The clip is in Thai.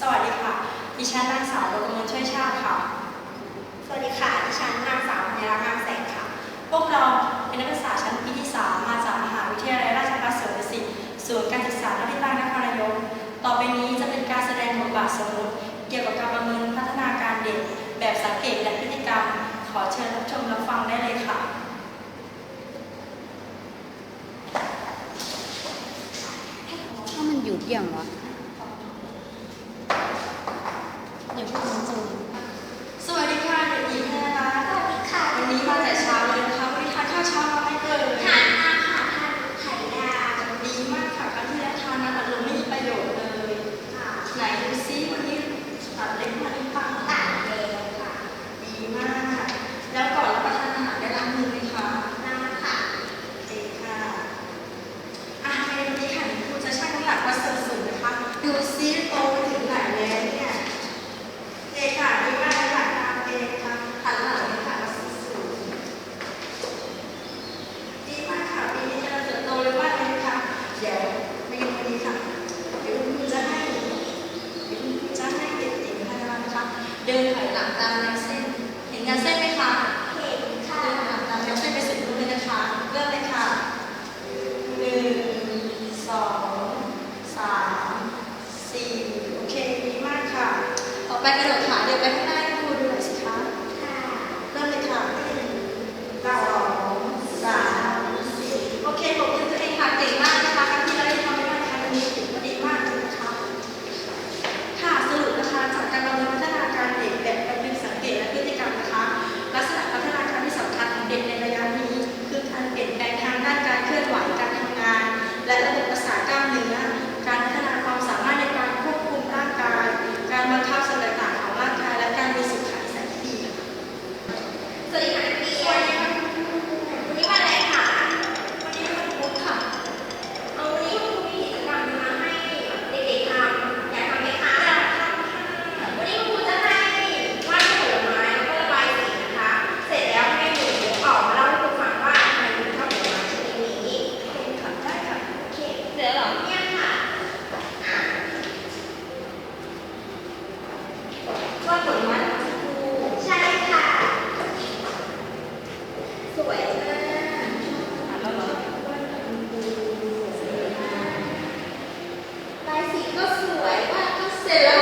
สวัสดีค่ะ ดิฉันนางสาวดวงกมลช่วยชาติค่ะ สวัสดีค่ะ ดิฉันนางสาวธัญรักษ์งามแสงค่ะ พวกเราเป็นนักศึกษาชั้นปีที่ 3 มาจากมหาวิทยาลัยราชภัฏสวนดุสิตศูนย์การศึกษานครินทร์นครนายก ต่อไปนี้จะเป็นการแสดงบทบาทสมมติเกี่ยวกับการประเมินพัฒนาการเด็ก แบบสังเกตและพฤติกรรม ขอเชิญรับชมรับฟังได้เลยค่ะถ้ามันหยุดอย่างวะ เดี๋ยวพูดจริงสวัสดีค่ะเด็กหญิงธนรัตน์ สวัสดีค่ะ วันนี้มาแต่เช้าเลยนะคะวันนี้ทานข้าวเช้ามาไม่เกิน ทานอาหารทานไข่ดาว ดีมากค่ะครั้งที่แล้วทานนะแต่ลงไม่มีประโยชน์เลย ค่ะ ไหนดูซิวันนี้ตัดเล็กมาหรือเปล่า ต่างเลยค่ะ ดีมาก แล้วก่อนรับประทานอาหารได้ล้างมือไหมคะ น้ำค่ะ ดีค่ะอาหารในวันนี้ค่ะครูจะชั่งน้ำหนักวัดส่วนสูงนะคะ ดูซิโตไปถึงไหนแล้วเนี่ยเด็กค่ะดีมากเลยค่ะตามเองค่ะหันหลังเลยค่ะวัดส่วนสูงดีมากค่ะปีนี้กำลังเติบโตเร็วมากเลยนะคะเดี๋ยวไม่ยังไม่ดีค่ะ เดี๋ยวคุณครูจะให้ จะให้เด็กหญิงพยาบาลนะคะเดินถอยหลังตามแนวเส้น เห็นแนวเส้นไหมคะ เห็นค่ะเดินถอยหลังตามแนวเส้นไปสุดรูปเลยนะคะ เริ่มเลยค่ะหนึ่งสองสามสี่โอเคดีมากค่ะ ต่อไปกระโดดขาเดินไปข้างหน้า วยมากแล้วเหรอลายสีก็สวยว่าก็สร็